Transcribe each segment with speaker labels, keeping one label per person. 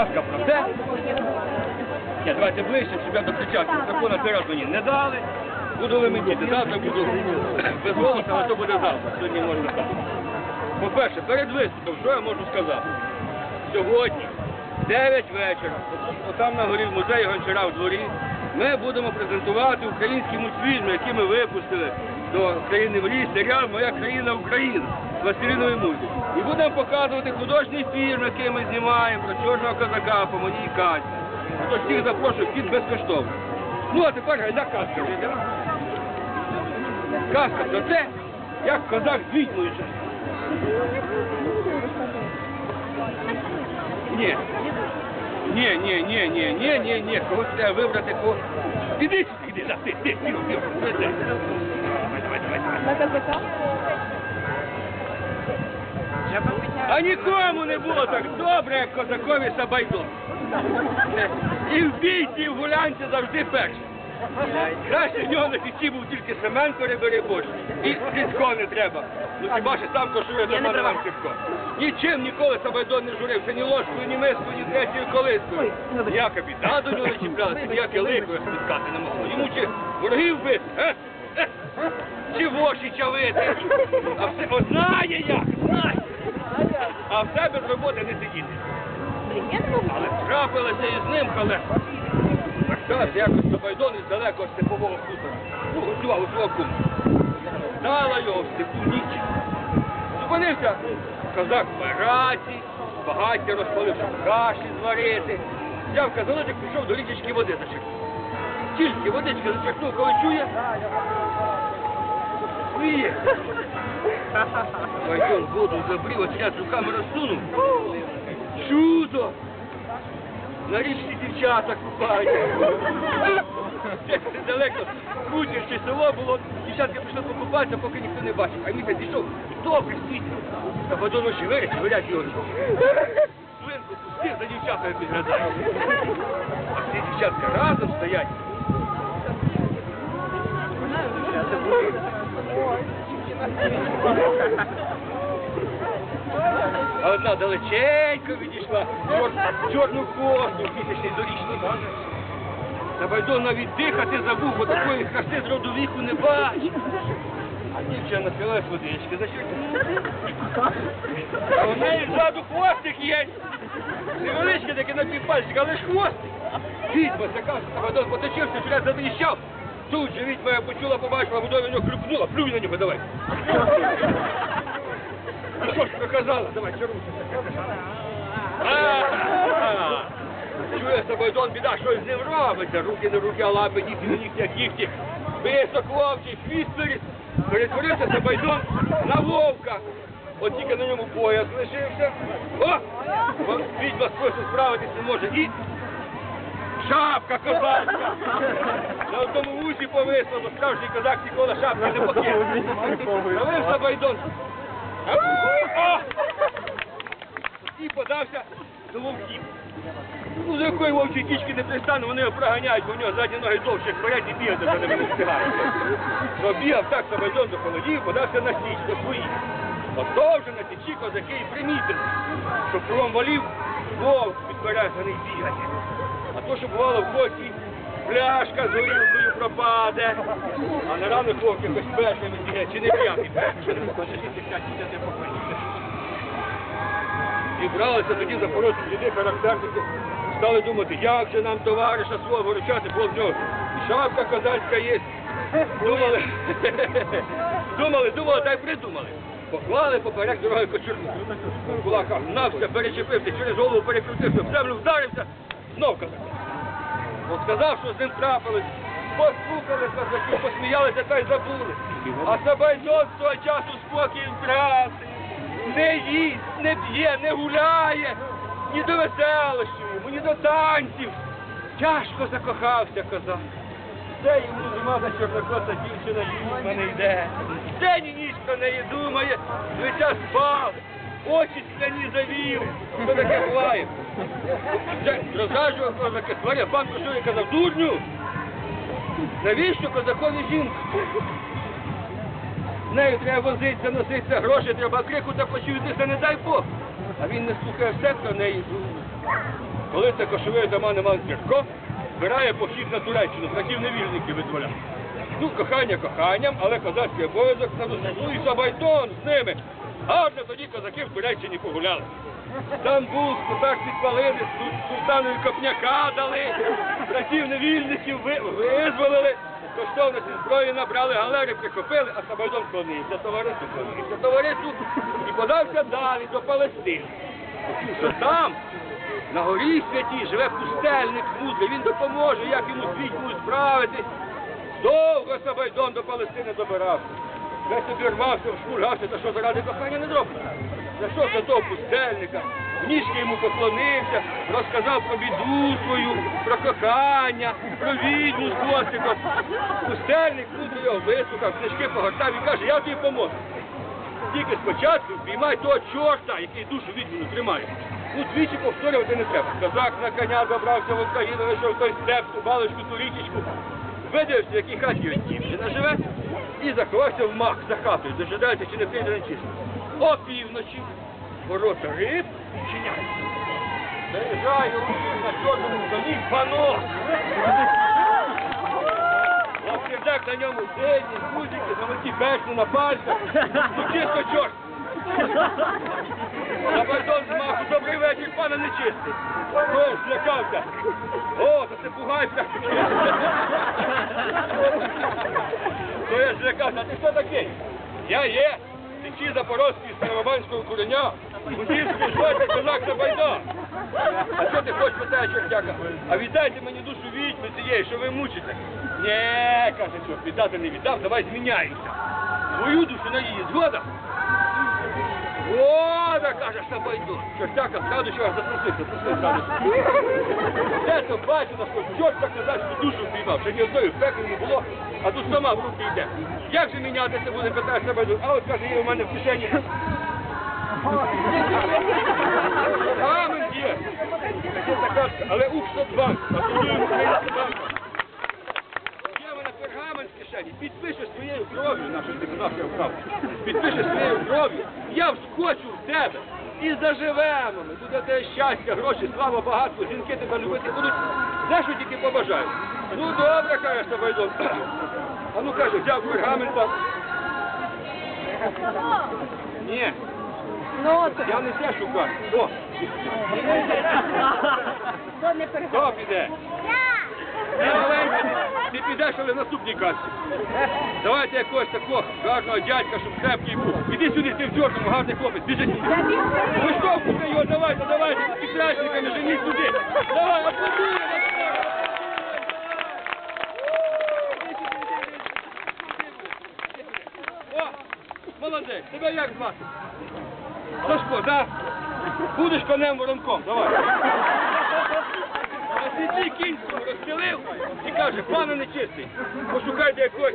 Speaker 1: Ласка про те. Ні, давайте ближче, щоб я докричався. Закону три рази мені не дали. Буду лимитіти. Завтра буду без голосу, але то буде завтра. Сьогодні можна так. По-перше, перед виступом, що я можу сказати? Сьогодні, 9 вечора, отам на горі в музеї Гончара в дворі, ми будемо презентувати українські мультфільми, які ми випустили до країни в ліс, серіал Моя країна Україна, Василіновий мультик. І будемо показувати художній фільм, який ми знімаємо про чорного козака по моїй казці. Тож всіх запрошую під безкоштовно. Ну а тепер гайда казка вже. Казка про те, як козак з відьмою жив. Ні. Ні, ні, ні, ні, ні, ні, ні, когось треба вибрати, кого. Іди сюди, іди, да, ти, ти, ти, ти, ти, ти. Давай, давай, давай, давай.
Speaker 2: На казака?
Speaker 1: А нікому не було так добре, як козакові Сабайдон. І в бійці, і в гулянці завжди перший. Краще в нього на піці був тільки Семенко Риберибош. І Сідко не треба. Ну хіба що сам кошує до мене вам Нічим ніколи Сабайдон не журився, ні ложкою, ні мискою, ні третьою колискою. Ніяка біда до нього не чіплялася, ніяке лико спіткати не могло. Йому чи ворогів бити, е? Е? чи воші чавити. А все, о, знає як, знає. А в себе з роботи не сидіти. Але трапилося і з ним колеса. Вертався якось до Байдон із далекого степового хутора. Ну, готував у свого кума. Дала його в степу ніч. Зупинився козак в бараці, багаття розпалив, щоб каші зварити. Взяв казаночок, пішов до річечки води зачерпнув. Тільки водички зачерпнув, коли чує. Виє. Байдон воду от я руками розсунув. Чудо! На річці дівчата купаються. Це далеко крутіше село було, дівчатки пішли покупатися, поки ніхто не бачив. А місяць дійшов, добре світло. Та водону ще виречі, горять його. Свинку пустив, за дівчатами підглядає. А всі дівчатка разом стоять. А одна далеченько відійшла, чор, чорну косу, місячний дорічний. Та Байдон навіть дихати забув, бо такої краси з роду віку не бачив. А дівчина напилась водички, за що? А у неї ззаду хвостик є. Невеличкий такий на півпальчика, але ж хвостик. Відьма така, Байдон поточився, вчора завіщав. Тут же відьма я почула, побачила, водою на нього хлюпнула. Плюй на нього, давай. Ну що ж показала? Давай, чаруйся. Чує Сабайдон, біда, що з ним робиться? Руки не руки, а лапи, нігті на нігті, як нігті. Висок вовчий, хвіст перед- перетворився Сабайдон на вовка. От тільки на ньому пояс лишився. О! Відьма з справитись не може. І шапка козацька. На одному вусі повисло, бо справжній козак ніколи шапки не покинув. Завив Сабайдон. О! І подався до вовків. Ну, з якої вовчої кічки не пристану, вони його проганяють, бо в нього задні ноги довше вперед і бігати за ними не встигають. Пробігав так Сабайдон до холодів, подався на січ до своїх. Ото вже на січі козаки і примітили, що кругом валів вовк підперезаний бігає. А то, що бувало в коці, пляшка з горілкою пропаде, а ранок вовк якось першими бігає, чи не п'ятий, що не хоче жити, не покоїться. Зібралися тоді запорожці люди, характерники, стали думати, як же нам товариша свого виручати, бо в нього і шапка козацька є. Думали, думали, думали, та й придумали. Поклали поперек дороги кочурну. В кулаках нався, перечепився, через голову перекрутився, в землю вдарився, знов козак. От сказав, що з ним трапилось. Послухали козаки, посміялися та й забули. А Сабайдон з того часу спокій втратив. Не їсть, не п'є, не гуляє, ні до веселощів, йому, ні до танців. Тяжко закохався козак. Де йому зима чорнокоса дівчина їсть мене йде. День і ніч про неї думає, лиця спав, очі скляні завів. Що таке буває? Вже Розражував козаки, створив пан Кошує казав, дурню, навіщо козакові жінка? З нею треба возитися, носитися, гроші треба, крику та почуйтеся, не дай Бог. А він не слухає все про неї коли це кошовий отаман Іван Сірко збирає похід на Туреччину, братів невільників визволяв. Ну, кохання коханням, але козацький обов'язок на ну і Сабайтон з ними. Гарно тоді козаки в Туреччині погуляли. Стамбул, так підпалили, су- султанові копняка дали, братів невільників визволили, коштовності зброї набрали, галери прихопили, а Сабайдон склонився, товариству склонився, товариству і подався далі до Палестини. Що там, на горі святій, живе пустельник мудрий, він допоможе, як йому з вітьмою справитись. Довго Сабайдон до Палестини добирався. Весь собі рвався, шмургався, та що заради кохання не зробив. Зайшов до того пустельника, в ніжки йому поклонився, розказав про біду свою, про кохання, про відьму з хвостиком. Пустельник мудро його вислухав, книжки погортав і каже, я тобі поможу. Тільки спочатку впіймай того чорта, який душу відьмину тримає. Ну, двічі повторювати не треба. Козак на коня забрався в Україну, знайшов той степ, ту балочку, ту річечку. Видивився, в якій хаті дівчина живе, і заховався в мах за хатою, дожидається, чи не прийде нечисто. О півночі ворота риб відчиняються. Заїжджає рушив на чорному коні панос. Лапкердак на ньому сині, гузики, золоті бешни на пальцях. Ну чисто чорт. На бальдон з маху, добрий вечір, пане нечистий. Ой, злякався. О, то це пугайся. То я а ти хто такий? Я є. Січі Запорозький з Старобанського куреня. Гудівський жовтий козак та байда. А що ти хочеш, питає чортяка? А віддайте мені душу відьми цієї, що ви мучите. Нє, каже, що віддати не віддав, давай зміняємося. Твою душу на її, згода? каже, що пойду. Чортяка, в следующий раз запроси, запроси. Де це бачила, що чорт так казав, що душу впіймав, ще ні одної пеклі не було, а тут сама в руки йде. Як же мінятися буде, питаєш себе, а от каже, є у мене в кишені. Камень є. Але УК-102, а тоді УК-102 підпишеш своєю кров'ю, нашу депутатську вправу, підпишеш своєю кров'ю, я вскочу в тебе і заживемо ми. Буде те щастя, гроші, слава, багатство, жінки тебе любити будуть. Все, що тільки побажаю. Ну добре, каже Сабайдон. А ну каже, взяв пергамента. Ні.
Speaker 2: Ноти.
Speaker 1: Я не те шукаю. О, хто піде? Маленький, ти підеш, але наступній касі. Давайте якогось такого гарного дядька, щоб крепкий був. Іди сюди, ти в чорному, гарний хлопець, біжи сюди. Виштовхуйте його, давайте, давайте, з підрачниками, женіть сюди. Давай, аплодуємо. Молодець, тебе як звати? Сашко, да? Будеш конем воронком, давай. Сідлі кінському розстелив і каже, пане нечистий, пошукайте якогось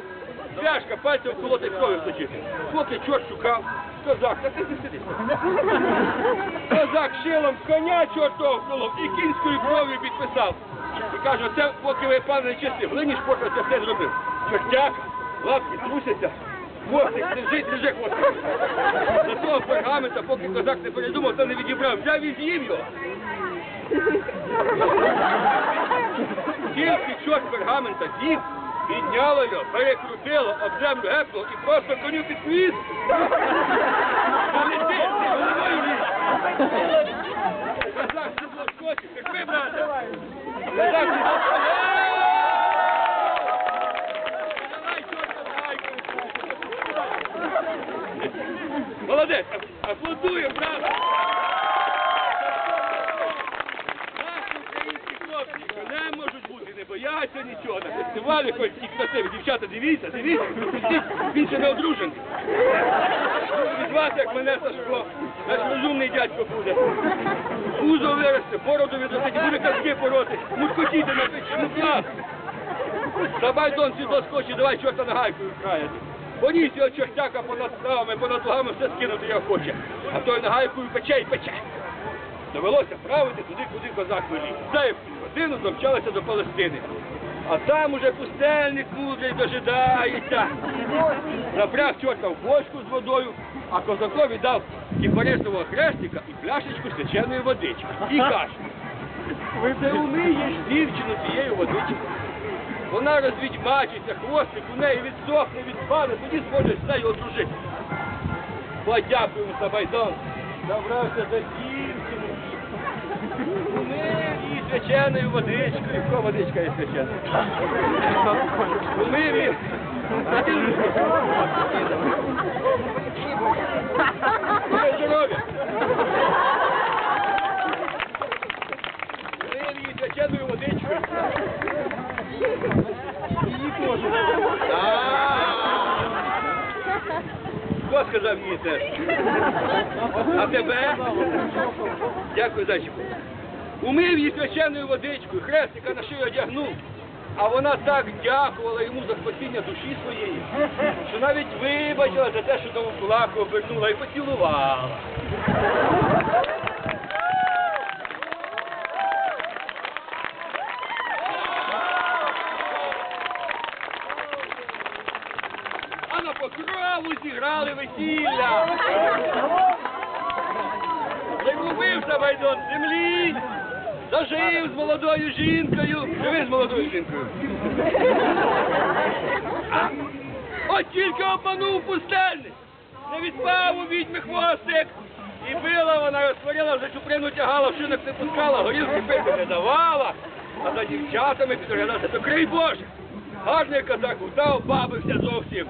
Speaker 1: зв'яжка, пальцем колоти крові вточити. Поки чорт шукав, козак, та ти сиди. Козак шилом коня чортов колов і кінською кров'ю підписав. І каже, оце поки ви, пане нечистий, в глині шпорта це все зробив. Чортяк, лапки трусяться, хвостик, держить, держи хвостик. До того пергамента, поки козак не передумав, то не відібрав. Взяв і з'їв його. Чорт пергамента з'їв, підняло його, перекрутило, об землю гепнуло і просто коню під хвіст. Та не ти, ти головою лізь. Козак сідло скочив, терпи, брате. Козак сідло Давай, чорта, давай. Молодець, аплодуємо, брат. Наші українські хлопці, що не можуть бути, не бояться нічого. На фестивалі хоч ті красиві. Дівчата, дивіться, дивіться, він ще не одружений. Від вас, як мене Сашко, наш розумний дядько буде. Пузо виросте, бороду відростить, буде казки пороти. Мускотіти на печі, клас. Забайдон сюди скочі, давай чорта на гайку вкраяти. Поніс його чортяка понад ставами, понад лугами, все скинути його хоче. А той на гайкою пече і пече. Довелося правити туди, куди козак велів. За яку годину домчалися до Палестини. А там уже пустельник мудрий дожидається. Запряг чорта в бочку з водою, а козакові дав кіпарисового хрестика і пляшечку свяченої водички. І каже, Ти умиєш дівчину цією водичкою. Вона розвідьмачиться, хвостик у неї відсохне, відпане, тоді зможеш з нею одружити. Подякуємо Сабайдон. Забрався за дівчину. Умив водичкою. Яка водичка є свячена? Умив здоров'я. Умив її свяченою водичкою. Хто сказав їй теж? А тебе? Дякую, зайчику. Умив її священною водичкою, хрестика на шию одягнув. А вона так дякувала йому за спасіння душі своєї, що навіть вибачила за те, що до кулаку обернула і поцілувала. А на покрову зіграли весілля. Загубився Байдон з землі, зажив з молодою жінкою. Живи з молодою жінкою. От тільки обманув пустельник. Не відпав у відьми хвостик. І била вона, розтворила, вже чуприну тягала, вшинок не пускала, горілки пити не давала. А за дівчатами підглядався, то крий Боже. Гарний козак, та обабився зовсім.